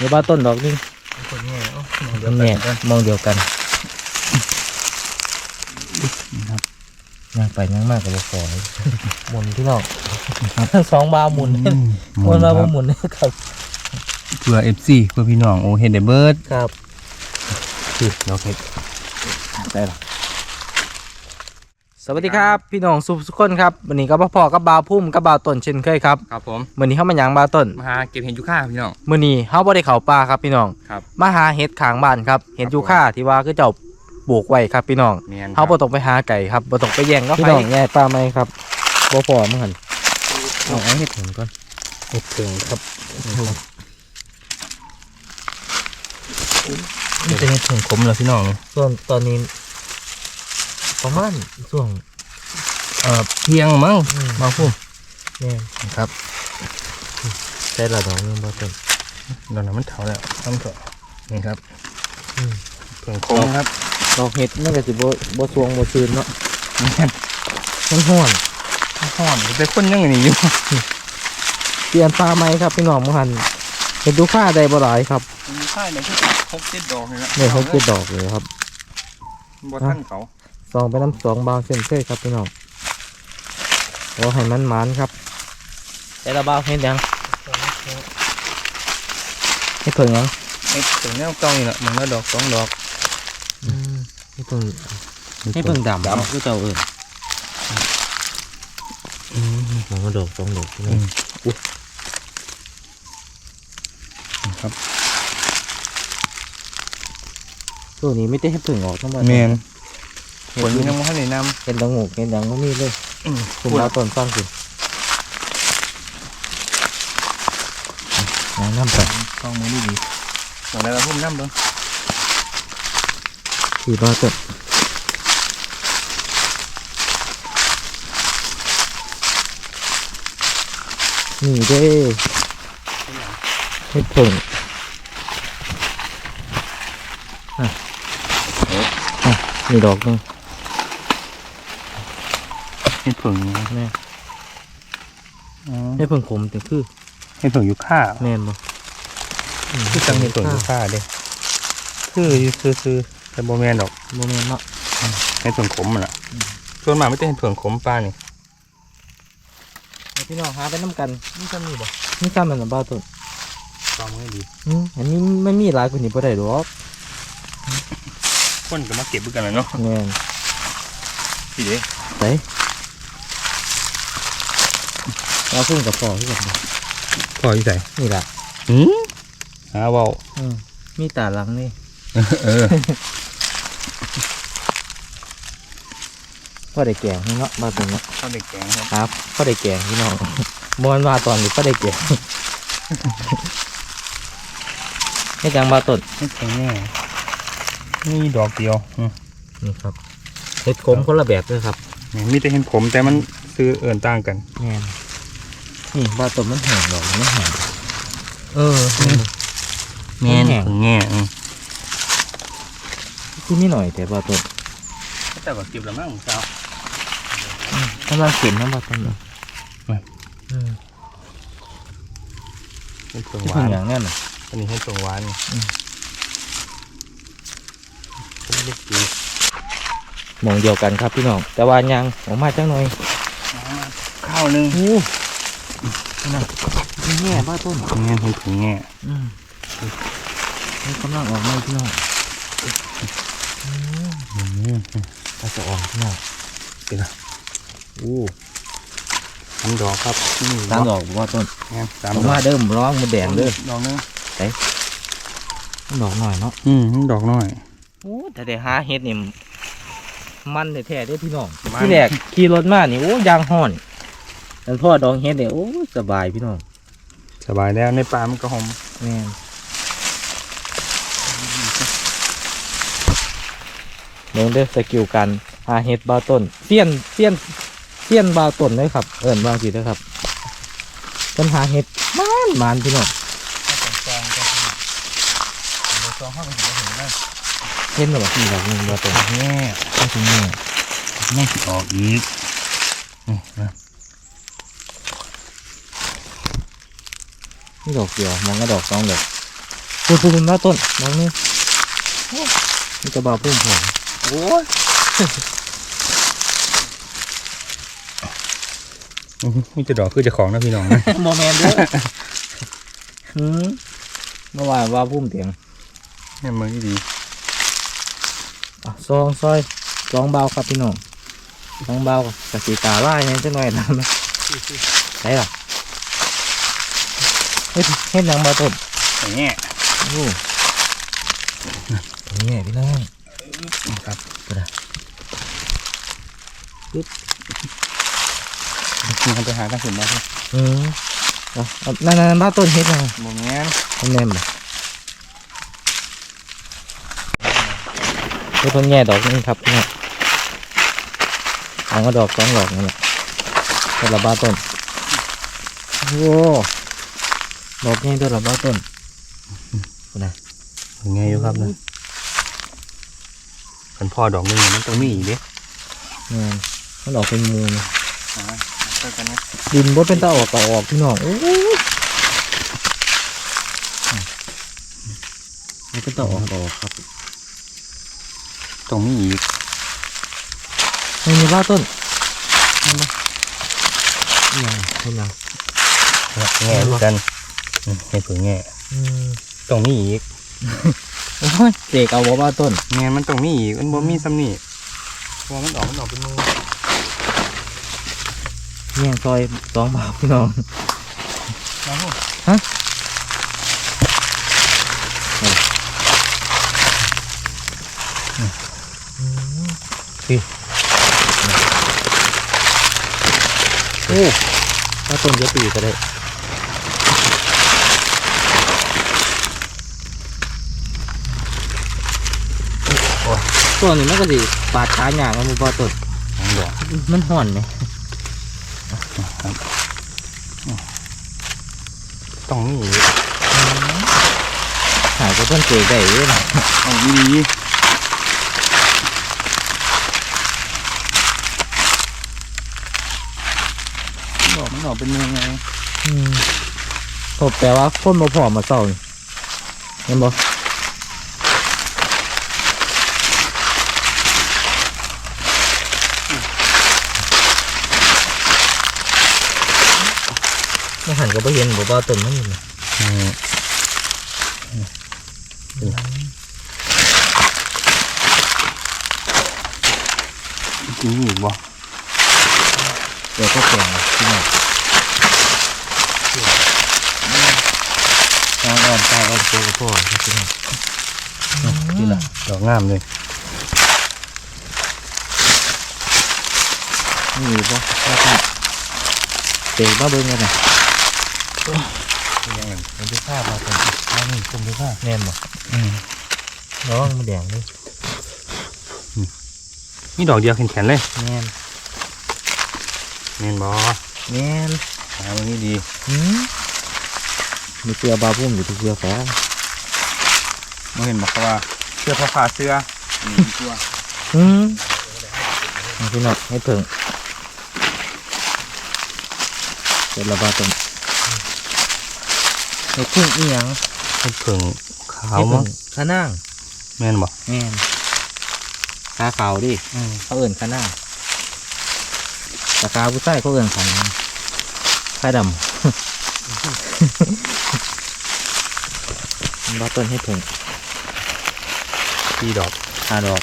นี่บ้าต้นดอกนึงคนแง่เอ้ามองเดีเดียวยวกันกันมองเดียวกันครับย่างไปย่างมากกับบ่พอเลยหมุนพี่น้องทั้งสองบาหมุนหหมุมุนนคมารับบ่หมุนครับเพื่อ FC เพื่อพี่น้องโอเห็นได้เบิร์ดครับคือเราเห็ดได้หรอส วัสดีครับ พี่น้องสุสุกคนครับวันนี้ก็พ่อกับบาวพุ่มกับบาวต้นเช่นเคยครับครับผมมื้อนี้เข้ามาหยังบาวต้นมาหาเก็บเห็ดยูค่าพี่น้องมื้อนี้เฮาบ่ได้เข้าป่าครับพี่น้องครับมาหาเห็ดข้างบ้านครับเห็ดยูค่าที่ว่าคือเจ้าปลูกไว้ครับพี่น้องแมนเฮาบ่ต้องไปหาไก่ครับบ่ต้องไปแย่งก็พี่ไปน้องแย่ปลาไหมครับบ่พอมั้งหันเอาเอาเห็ดถึงก่อนเห็ดถึงครับนี่จะเห็ดผงขมแล้วพี่น้องส่วนตอนนี้ ประมาณช่วงเอ่อเพียงมั้งอืมมาพุ่มแม่นครับใช้ละดอกหนึงบาวต้นตอนนั้นมันเถาแล้วทำเถอะนี่ครับอืมผงขมครับดอกเห็ดมันก็สิบ่บ่สวงบ่ชื้นเนาะแม่นมันฮ้อนห่อนแต่คนยังไงนี่อยู่เปลี่ยนปลาไหมครับพี่น้องมื้อหันเห็ดยูค่าได้บ่หลายครับมีค่ายในที่ครบเจ็ดดอกเลยนะเนี่ยเขาเก็บดอกเลยครับบ่ท่านเขา ซองไปน้ำสองบาวเส้นเคยครับพี่น้องโอ้ให้มันมันครับแต่ละบาวเห็นยังให้เพิ่งยังเห็ดถึงแนวกล้องนี่แหละมันละดอกสองดอกให้เพิ่งให้เพิ่งดำดำก็เจ้าเอิญอืมมันก็ดอกสองดอกพี่น้อืองมครับช่วงนี้ไม่ได้ให้เพิ่งออกทั้งหมดแมน เห็ผลนยังไม่ทันได้นเห็นดังงูเห็นดังไม่มีเลยำอืมคุณดาวต้นฟังสิน้ำน้ำไปกล้องมือดีดีหมดแล้วเราพุ่มน้ำเบิ้งสี่บาวต้นนี่เด้ให้เพิ่งมีดอกหนึงเห็ดผึ่งแม่อ๋อให้เพิ่งขมแต่คือเห็ดผึ่งอยู่ค่าแม่นบ่คือจังเห็ดผึ่งอยู่ค่าเด้คืออยู่คือคือแต่โบแมนดอกโมเมนเนาะเห็ดผึ่งขมมันละส่วนมากไม่ได้เห็ดผึ่งขมปลานี่ให้พี่น้องหาไปน้ำกันนี่จะมีบ่นี่ซ้ำมันน่ะบ้าวต้นกล้องมือดีอืมอันนี้ไม่มีหลายกว่านี้บ่ได้ดอกคนก็มาเก็บด้วยกันเลยเนาะแม่นพี่เด้ไส เราพึ่งกับพ่อที่กันบ่พออีใส่นี่ล่ะหืมหาเว้าอืมมีตาหลังนี่เออพ่อได้แกงนี่เนาะบ้าวต้นเนาะข้าวเด็กแกงครับครับพ่อได้แกงพี่น้องมอนมาตอนนี้พ่อได้แกงให้จังบ้าวต้นเห็ดแกงแน่นี่ดอกเดียวอืมนี่ครับเห็ดขมคนละแบบเลยครับนี่มีแต่เห็ดขมแต่มันซื้อเอื่นต่างกันแม่ นนี่บ้าวต้นมันแห้งดอกมันแห้งเออแม่นผึ่งแง่อืมที่นี่หน่อยแต่บ้าวต้นแต่ก็เก็บแล้วมั้งเจ้าถ้ามาเข็นน้ำบ้าวต้นเนาะไม่อืมเห็ดผึ่งที่หเพิ่วางนอย่างนั้นน่ะอันนี้เห็ดผึ่งหวานนี่อืมเล็กดีหมองเดียวกันครับพี่น้องแต่ว่ายังออกมาจังหน่อยข้าวหนึ่งโอ้ น่ะนี่แง่บ้าต้นแง่เห็ดผึ่งแง่อืมนี่กำลังออกมาพี่น้องอืมถ้าจะออกพี่น้องเป็นไงโอ้สามดอกครับนี่ตามดอกบ้าต้นสามออกดอมาเดิมร้องมันแดงเด้อดอกนึงดอกหน่อยเนาะอืมดอกหน้อยโอ้แต่ได้หาเฮ็ดนี่มันแท้ๆเด้อพี่น้องที่แรกขี่รถมานี่โอ้ยางห่อน แต่พ่อดองเฮ็ดเนี่ยโอ้สบายพี่น้องสบายแล้วในป่ามันก็หอมแม่นเบิ่งเด้อสกิลการหาเฮ็ดบาวต้นเสี้ยนเสี้ยนเสี้ยนบาวต้นเลยครับ เอิ้นบางสิเด้อครับปัญหาเฮ็ดมานมานพี่น้องซองก็ซองห้องก็เห็นได้เห็นบ่นี่ดอกหนึงบาวต้นแง่ก็ถึงนี่ไม่ออกอีกนี่นะ นี่ดอกเดียวมองก็ดอกสองดอกพูดพูดมาต้นน้องนี่มันจะบาพุ่มหัวโอ้ยมีจะดอกคือเจะของนะพี่น้องนะโมเมนต์เด้อหืมเมื่อวานว่าพุ่มเตียงเนี่ยมันดีอะซองซอยซองเบาครับพี่น้องซองเบากะสีตาไล่เนี่ยจังหน่อยนะไหนล่ะ เฮ็ดเฮ็ดหยังบาต้นอย่างเงี้ยโอ้ตรงนี้พี่น้องครับมันจะหาทางขึ้นมาใช่อืมเอาเอานั่นนั่นบ้าต้นเฮ็ดยังโมเมนต์มันแนมบ่เฮ็ดต้นแง่ดอกนี่ครับพี่น้องเอามาดอกสองดอกนี่แหละแต่ละบ้าต้นโอ้ ดอกนี่ตัวละบ้าต้นยังไงอยู่ครับนะเป็นพ่อดอกหนึงมันต้องมีอีกเด้แม่นมันออกเป็นมูลอ่าเจอกันนะดินบ่เป็นตาออกก็ออกพี่น้องโอ้ยบ่เป็นตาออกก็ออกครับต้องมีอีกไม่มีบ้าต้นเห็นบ่ยังเห็นยังแง่ด้วยกัน อืมให้ผึ่งแง่อืมต้องมีอีกโอ้ยเด็กเอาบ่บ้าต้นแง่มันต้องมีอีกมันบ่มีซ้ำนี่เพราะว่ามันออกมันออกเป็นมือเมี่ยงซอยสองบาทพี่น้องมาลูกฮะโอ้บ้าต้นเยอะปีก็ได้ ตัวนี้มันก็สิปาดขาหยางมันบ่บ้าต้นน้องดอกมันห่อนไหมต้องมีอีกหายก็เพิ่นเจอได้เลยนะเอาอีดีดอกมันออกเป็นมือไงอืมผมแปลว่าคนมาผอมมาเศร้านี่เห็นบ่ไม่หัน ก็ไม่เห็นบ่ว่าต้นมันนี่อืมกินอีกบ่เดี๋ยวก็แก่ที่นี่นอนอ่อนตายอ่อนตัวกับพ่อที่นี่นี่แหละดอกงามเลยนี่บ่ว่าเตะบ้าเบิ้งกันนะ ยังไงเป็นที่ข้ามาต้นอันนี้คุมดูค่ะแน่นบ่อืมน้องมันแดงเลยมีดอกเดียวแข็งๆเลยแน่นเน่นบ่แน่นหาวันนี้ดีหืมมีเสื้อบาพุ่มอยู่ที่เสื้อฟ้ามาเห็นบอกว่าเสื้อผ้าขาเสื้อนี่ตัวอืมเอาพี่น้องให้เพิ่งเสร็จแล้วบาต้น เห็ดพึ่งอีหยังเห็ดเผิงขาวเห็ดมั้งขานั่งแม่นบ่แม่นขาขาวดิเขาเอื่นข้านั่งแต่ขาผู้ใต้เขาเอื่นขันข้าดำบาต้นให้เพิ่งสีดอกหาดอก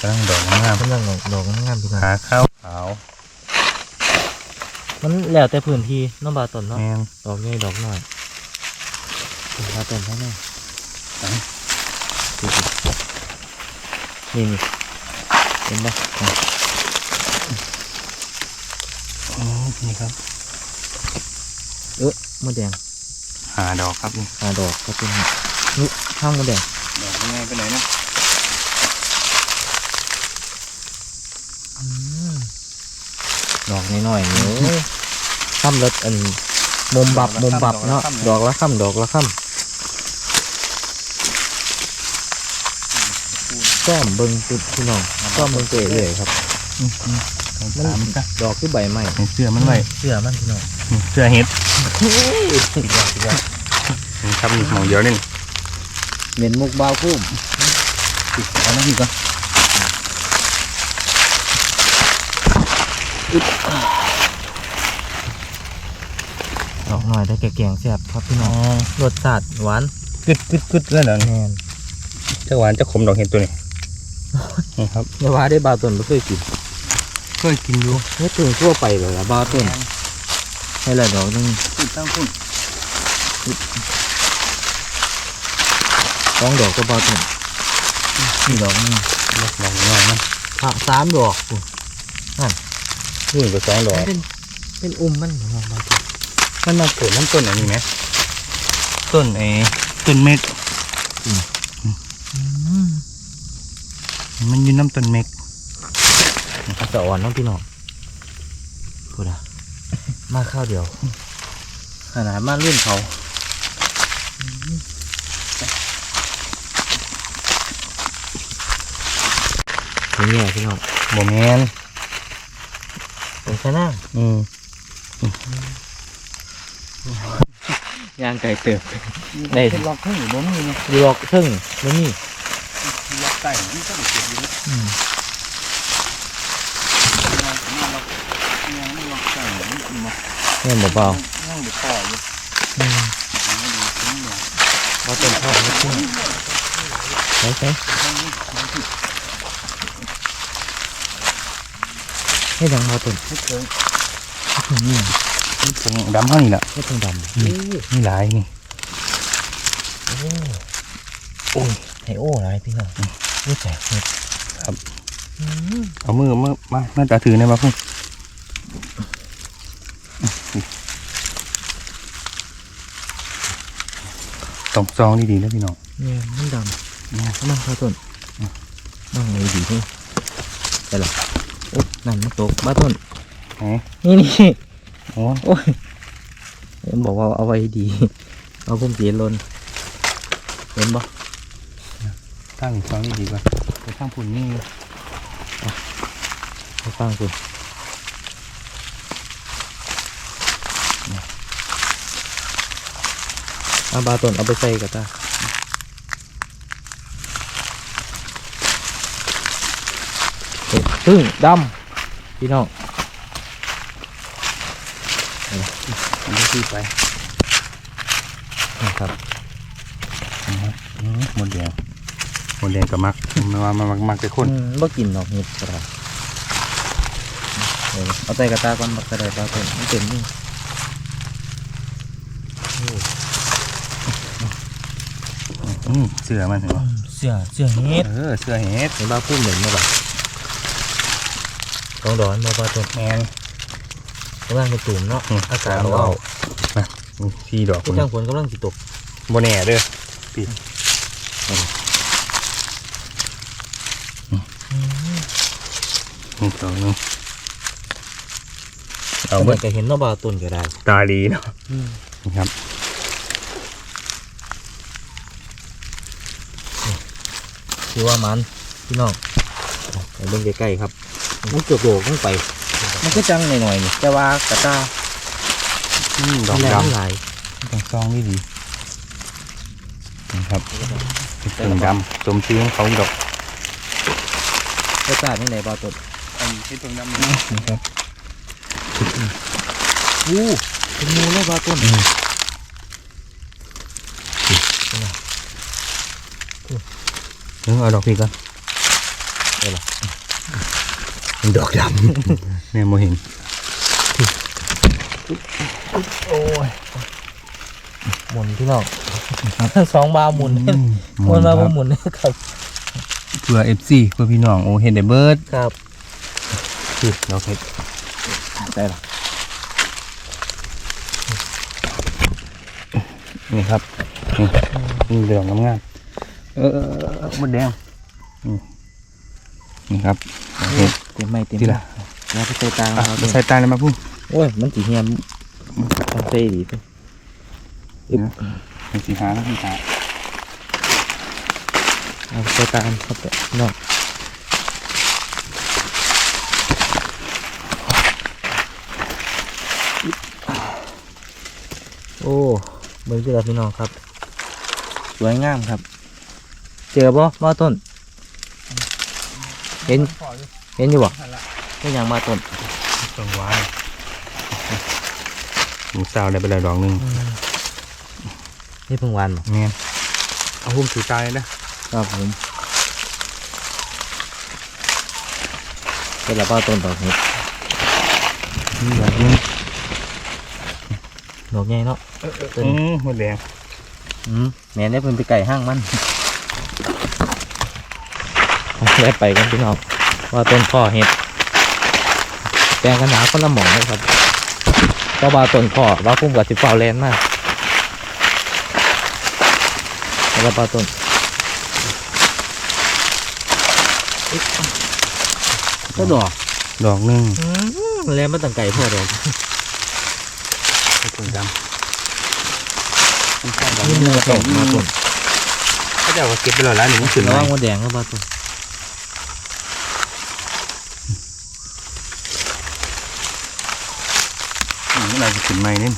กำลังดอกงามกำลังดอกดอกงามๆพี่น้องขาขาวขา มันแล้วแต่พื้นที่เน้องบาต้นเนาะแม่นดอกใหญ่ดอกน้อยบาต้นเท่านั้นดูสินี่นี่เห็นปะอะอืมนี่ครับมดแดงหาดอกครับนี่หาดอกก็เป็นนี่ข้างมดแดงดอกยังไงไปไหนนะดอกน้อยๆนี่ โอ้ยข้ามรถอันมุมบับมุมบับเนาะดอกละข้ามดอกละข้ามก้อมเบิ้งจุดพี่น้องก้อมเบิ้งเตะเลยครับมันมันดอกที่ใบไม้เสื้อมันไว้เสื้อมันพี่น้องอเสื้อเฮ็ดนี่ครับนี่หมองเดียวนี่เหม็นมุกบาวคุ้มเอาน้ำนี่ก่อน ดอกหน่อยได้แกงแซ่บครับพี่น้องรสชาติหวานกึดกึดกึดแล้วเนาะแน่นจะหวานจะขมดอกเห็ดตัวนี้นี่ครับอย่าว่าได้บาวต้นบ่เคยกินเคยกินอยู่เฮ็ดถึงทั่วไปเลยล่ะบาวต้นให้ละดอกหนึงติดตั้งพุ่นสองดอกก็บาวต้นนี่ดอกหนึงดอกน้อยนะผักสามดอกพุ่นนี่ก็สองดอกเป็นเป็นอุ้มมันของบาวต้น มันมาเกิดน้ำต้นอันนี้ไหมต้นไอ้ต้นเม็กมันอยืนน้ำต้นเม็กมันจะอ่อนเน้องพี่น้องพูดอะมาข้าวเดียวขนาดมาลื่นเขานี่ไงพี่น้องโมแมนเป็นแค่นั่งอืม ย่างไก่เติบได้ เป็นล็อกให้บ่มีนะดีลอกซึ่งไม่มีล็อกไก่นี่ก็เก็บอยู่นะอืมล็อกนี่ล็อกยังไม่ล็อกไก่นี่มาเนี่ยเบานั่งเดือดต่ออยู่ๆอืมไม่ดูทิ้งเลยเราเป็นพ่อไม่ขึ้นใช่ใช่ให้ดังมาตุนไม่เคยนี่นี่ ผงดำเท่านี้แหละให้ต้องดำนี่หลายนี่โอ้ยให้โอ้อะไรพี่น้องรู้จักเห็ดเอามือมือมาน่าจะถือในมาพุ่งต้องซองดีๆนะพี่น้องเนี่ยมันดำเนี่ยมันเข้าต้นนั่งเลยดีที่ไปหรอโอ้นั่นมันตกบ้าต้นเอ๊ะนี่นี่ โอ้โอ้ยเอ็มบอกว่าเอาไว้ดี เอาพุ่มเสียลนเห็นบ่ตั้งซองดีๆก่อนไปตั้งผุนนี่ให้ฟังคุณเอาบาต้นเอาไปใส่กับตาเห็ดพึ่งดำพี่น้อง อันนี้ ที่ไปนะครับนะครับอืมหมดแดงหมดแดงกับมักมามามามักมักแต่คนอืมบ่กินดอกเห็ดก็ได้เออเอาใส่กระตาก่อนบักกระไดบาต้นมันเต็มนี่อืมเสือมันเห็นปะเสื้อเสื้อเห็ดเออเสือเห็ดเห็นบ้าพุ่มเหม็นไหมบ่ะต้องดอนมาบาต้นแมน กำลังจะตุ่มเนาะอืมอากาศเอามีสี่ดอกคที่นจังฝนกำลังสิตกโบแน่เด้อปิดนี่สองนึงเอาเอาเบิเมื่ดก็เห็นเนาะบาต้นก็ได้ ตาดีเนาะนี่ครับคือว่ามันพี่น้องไปเบิ่งใกล้ๆครับมันเกือบโดดลงไป มันก็จังหน่อยๆนี่แต่ว่ากระตาอืมดอกแรดงหลายำต้องซองดีดีนี่ครับเป็นดำสมชื่อของเขาดอกกระตาที่ไหนบาต้นอันนี้เป็นดำนี่ครับอู้เป็นงูเลยบาต้นนึกเอาดอกพี่ก่อนได้ละเป็น ดอกดำเนี่ยโมเห็นโอ้ยหมุนพี่น้องสองบาหมุนหมุนมาบ่หมุนครับเพื่อเอฟซีเพื่อพี่น้องโอเห็นได้เบิร์ดครับคือดอกเห็ดได้ละนี่ครับนี่นี่ดอกงามๆเออเออเออมดแดงอืมนี่ครับดอกเห็ด เต็มไม่เต็มที่ละแล้วไปใส่ตาอะเราใส่ตาเลยมาพุ่งโอ้ยมันสีเฮียมต้องใส่ดีไปอึ๊บเป็นสีหาแล้วสีหาเอาใส่ตาอันครับพี่น้องโอ้เบิ่งเจอพี่น้องครับ สวยงามครับ เจอบ่มาต้น เห็น เห็นอยู่บ่เป็นหยังมาต้นตรงหวานหมูสาวได้ไปแล้วดอกหนึงนี่เพิ่งหวานบ่แม่นเอาหุ้มถือตายเลยนะครับผมเป็นละบ้าต้นดอกเห็ดนี่ดอกหนึงดอกใหญ่เนาะอืมหมดแดงอืมแม่เนี่ยเพิ่นไปไก่ห้างมันได้ไปกันพี่น้อง ว่าต้นพ่อเห็ดแปลงกันหนาคนละหมองเลยครับก็ว่าต้นพ่อว่าพุ่มกับสิบเฝ้าแลนด์มากแล้วปลาต้นก็ดอกดอกหนึงแลนด์มาตั้งไก่พ่อดอกไอ้ต้นดำมันใช่ดอกนี่นี้มือต้นมาต้นเขาจะเอาเก็บไปแล้วร้านนี้มันขึ้นระมาวังมดแดงก็ปลาต้น อืมมั นอาจจะขึ้นใหม่นี่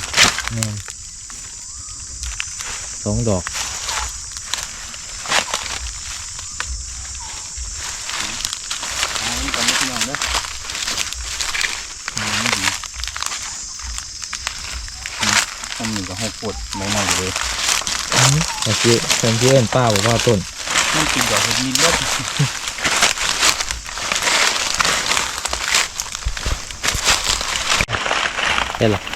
แม่นสองดอกเอาอันนี้ก่อนนะพี่น้องเด้ออืมดีอืมทำหนึ่งก็หกปวดไม่น่าเลยแต่ที่เพิ่นที่เอิ้นป้าบอกว่าต้นมันกินดอกเห็ดมีเลือดได้หรอไม่ถึ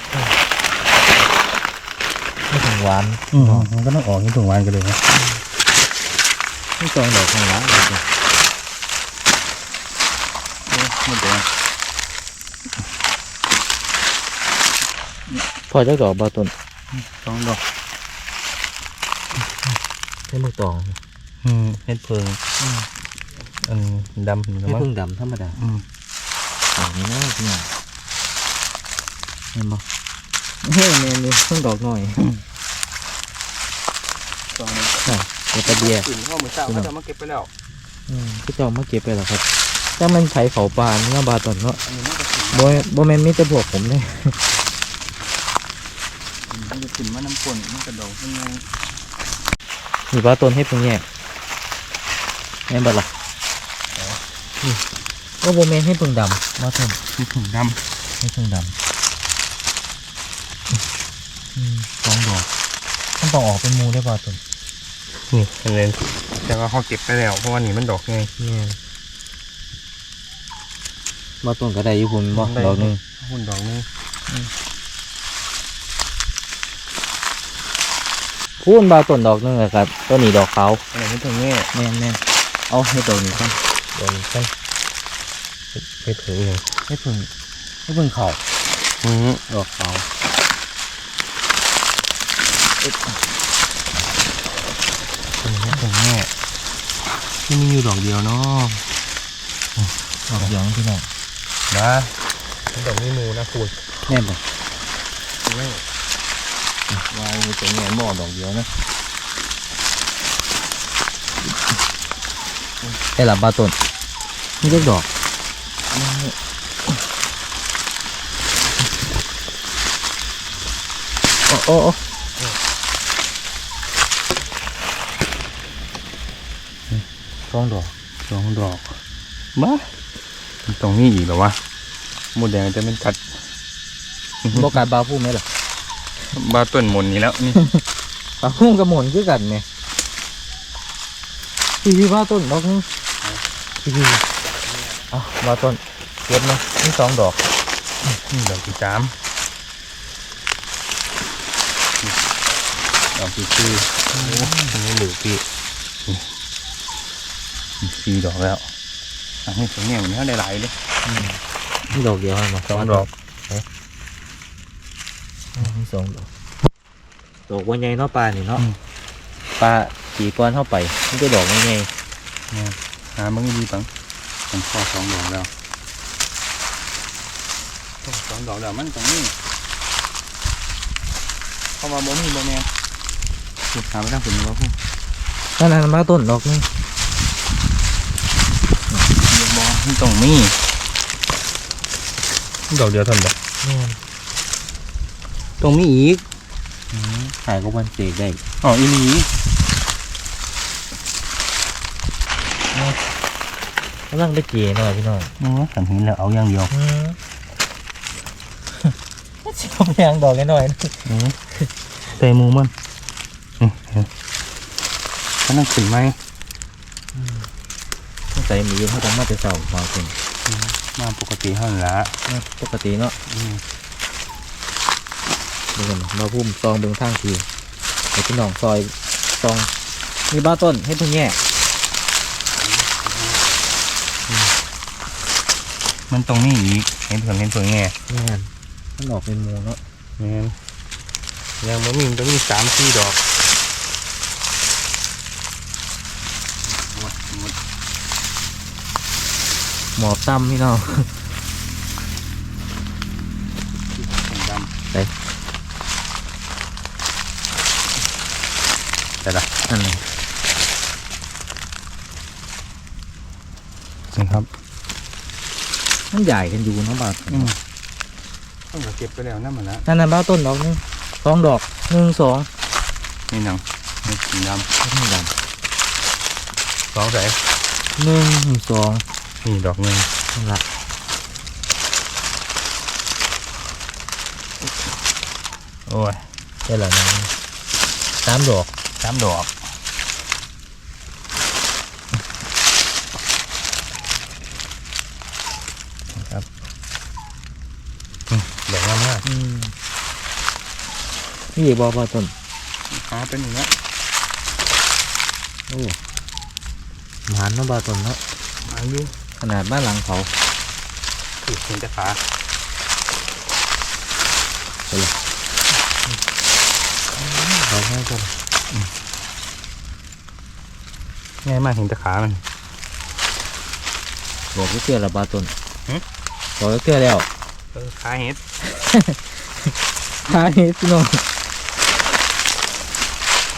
งหวานอืมมันก็ต้องออกที่ถุงวานกันเลยนะไม่สองดอกข้างหลังหมดแดงพอจะดอกบาต้นสองดอกให้มือตองอืมเห็ดเพิงอันดำหนึ่งให้มั้งพึ่งดำธรรมดาอืมดอกนี้นะพี่น้องเห็นบ่เฮ้ยแม่นี่เพิ่งดอกหน่อยส องดอกอะเดี๋ยวตะเบียตื่นเข้ามือเช้าเขาจะมาเก็บไปแล้วอืมพี่เจ้ามาเก็บไปแล้วครับถ้ามันไผเผาปลาเนื้อบาต้นเนาะอันนี้มันก็ถึงบ่บ่แม่นมีแต่พวกผมเลยมันจะถึงมาน้ำฝนมันกระดองขึ้นไงมีปลาต้นให้เพิ่งแยกแม่นบ่ล่ะนี่ก็บ่แม่นให้เพิ่งดำมาต้นมีถุงดให้เพิ่งดำอืมสองดอกมันต้องออกเป็นหมูได้ป่ะต้นำนี่อันนี้แต่ว่าเขาเก็บไปแล้วเพราะว่านี่มันดอกไงเนี่ยมาต้นก็ได้อยู่คุณบ่ได้ดอกหนึงหุ่นดอกนึงพูนบาต้นดอกหนึงอะครับต้นนี้ดอกขาวอันนี้ถึงแง่แม่นแม่นเอาให้ดอกนี้ก่อนดอกนี้กันไปถึงเลยให้เพิ่งให้เพิ่งเขาอืมดอกขาวอันนี้ถึง แง่ที่มีอยู่ดอกเดียวเนาะดอกเดียวนะพี่น้องนะดอกนี้มูนะคุณแม่นบ่ไม่วายมีถึงแง่หม้อดอกเดียวนะได้ละบาต้นนี่เล็กดอกโอ้โอ้โอ้ สองดอกสองดอกมามันตรงนี้อีกเหรอวะหมดแดงจะเป็นกัดบการบาพุ่มไหมล่ะบ้าต้นหมนนี่แล้วนี่บาพุ่มกับหมุนคือกันเนี่ยพี่พี่บาต้นดอกนึงพี่พี่อะบาต้นเก็บนะนี่สองดอกนี่ดอกที่สามนี่ดอกที่สี่โอ้ตรงนี้เหลือพี่นี่นี่ สี่ดอกแล้วอันนี้ถึงแง่วันนี้เขาได้หลายเลยนี่ดอกเดียวมาสองดอกนี่สองดอกดอกวันใหญ่เนาะปลานี่เนาะปลาสีก้อนเข้าไปนี่ก็ดอกใหญ่หามันดีปังผมขอสองดอกแล้วสองดอกแล้วมันตรงนี้เข้ามาบ่มีบ่แม่หาไม่ได้ผลว่าพูดนั่นนั่นมาต้นดอกนึง บ่ มันตรงมีดอกเดียวเท่านั้นบ่นี่ตรงมีอีกขายก็วันเสกได้อ๋ออีหลีกำลังได้เก๋หน่อยพี่น้องอ๋อสันเห็นแล้วเอาอย่างเดียวอืมชอบยางดอกหน่อยๆนะอืมใส่หมูมันอืมเห็นมันนั่งขึ้นไหมใส่หมูเขาต้องมาแต่เสาบางคนมาปกติเท่านั้นละปกติเนาะอืมเดี๋ยวก่อนมาพุ่มซองเบื้องทางทีไอ้พี่น้องซอยซองมีบ้าต้นให้เพิ่งแง่มันตรงนี้อีกเห็นเผื่อเห็นเผื่อแง่แม่นมันออกเป็นหมูเนาะแม่นยังบ่มีมันต้องมีสามสี่ดอกหมดหมด หมอบตั้มพี่น้องดำไปแต่ละนั่นเลยนี่ครับมันใหญ่กันอยู่เนาะบ้าต้นอืมต้องเก็บไปแล้วนั่นมันละนั่นน่ะบ้าต้นดอกหนึงสองดอกหนึ่งสองนี่หนังนี่สีดนี่ดำสองใส่ำหนึ่งสอง นี่ดอกหนึ่งนั่นละโอ้ยได้ละนะสามดอกสามดอกครับอืมดอกงามมากอืมนี่อีกบอบ้าต้นหาเป็นอย่างนี้โอ้หมานเนาะบ้าต้นเนาะอายุ ขนาดบ้านหลังเขาคือเห็นแต่ขาเขาให้ต้นง่ายมากเห็นแต่ขามันบอกก็เชื่อละบ้าต้นหึบอกก็เชื่อแล้วเออขาเห็ดหาเฮ็ดพี่น้อง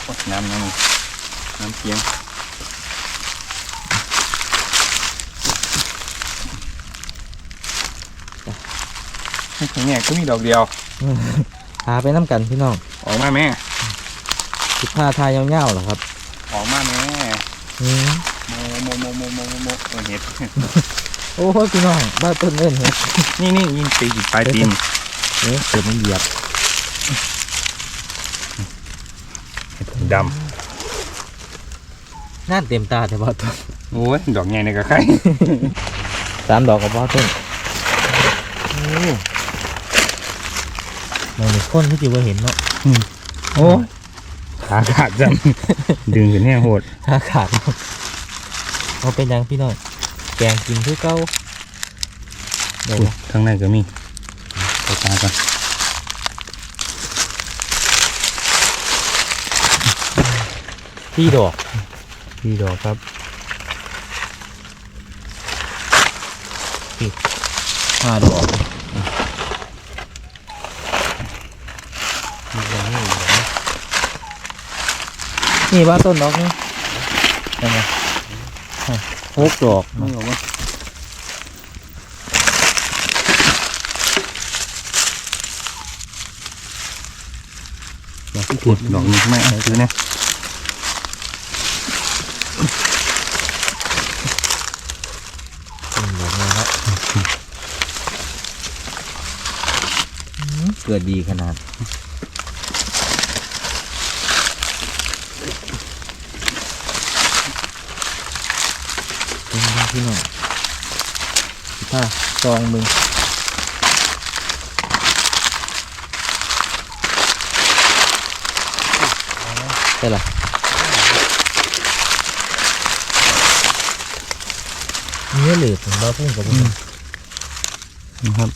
โอ๊ยน้ำน้ำน้ำเพียง เนี่ยก็มีดอกเดียวหาไปน้ำกันพี่น้องออกมาแม่สิบห้าทายยาวๆเหรอครับออกมาแม่อืมโมโมโมโมโมโมโมเออเห็ดโอ้ยพี่น้องบ้าต้นเล่นเฮ็ดนี่นี่ยิงตีอีกปลายตีนเอ๊ะเกิดมันเหยียบเห็ดดน่านเต็มตาแต่บ้าต้นำโอ้ยดอกใหญ่ในกระไข่สามดอกกับบ้าต้นโอ้ มองเห็นคนที่จิว่าเห็นเนาะโอ้ยขาขาดจัง ดึงขึ้นแน่โหดถ้าขาดเนาะเอาเป็นยังพี่น้องแกงกินคือเก้าเดี๋ยวอุ๊ยนะข้างในก็มีไปตากันพี่ดอกพี่ดอกครับห้าดอก มีดอกนี่อยู่ดอกนี่ นี่บ้าต้นดอกนี่ยังไงหกดอกไม่บอกว่าดอกที่ขุดดอกนี้ไม่เอาซื้อเนี่ยอืมดอกนี้ครับอืมเกิดดีขนาดเป็นไง พี่น้องสิผ้าซองมึงใช่หรอเนื้อเหลือผมบ้าพุ่งกับผมนะครับ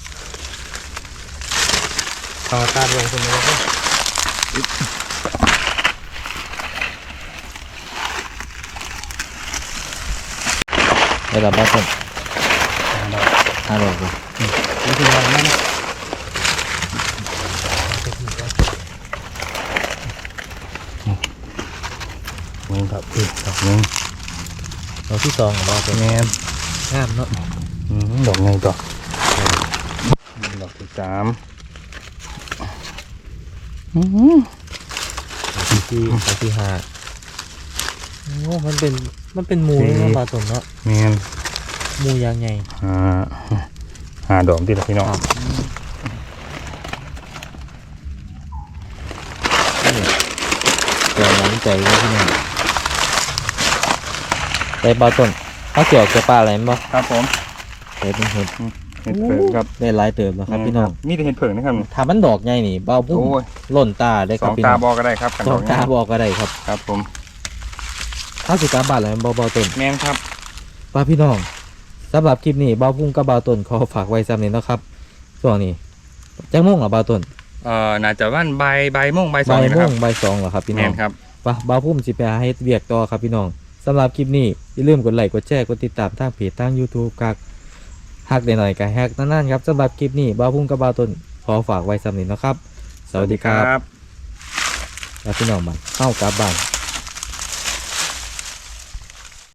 ต่อตาลงคนนี้ก็ ได้รับบ้าต้นดอกห้าดอกเลยนี่คืออะไรนะนี่ครับอีกดอกหนึงดอกที่สองของบ้าต้นแม่นงามเนาะอืมดอกไงต่อดอกที่สามอืมที่เขาที่ห้าโอ้มันเป็น มันเป็นหมูเลยเนาะบาต้นเนาะแมนหมูยางใหญ่หาหาดอกที่ละพี่น้องครับเดี๋ยวน้ำใจไว้ที่นี่ไปบาต้นเขาเกี่ยวกับปลาอะไรมั้งครับผมไปเป็นเห็ดเห็ดเผิงครับได้หลายเติบแล้วครับพี่น้องมีแต่เห็ดเผิงนะครับถ้ามันดอกใหญ่นี่เบาพุ่งโอ้ยหล่นตาได้สครัอบงพี่ตาน้องบอกก็ได้ครับกันสองตาดกบอกก็ได้ครับครับผม ถ้าสิกาบาทอะไรเบาเบาต้นแมนครับป้าพี่น้องสำหรับคลิปนี้เบาพุ่งกับเบาต้นขอฝากไว้ซ้ำนี้เนาะครับช่วงนี้จังม่วงเหรอเบาต้นเอ่อน่าจะว่านใบใบายโมงใบายสอบ่างยนี่นะโมครับงบ่ายสองเหรอครับพี่แมน้องนครับปะเบาพุ่มสิไปหาเฮ็ดเวียกต่อครับพี่น้องสำหรับคลิปนี้อย่าลืมกดไลค์กดแชร์กดติดตามทางเพจทาง YouTube กักฮักได้หน่อยกับฮักนั่นๆครับสำหรับคลิปนี้เบาพุ่มกับเบาต้นขอฝากไว้ซ้ำนี้เนาะครับ สวัสดีครับแล้วพี่น้องบ้านเข้ากลับบ้าน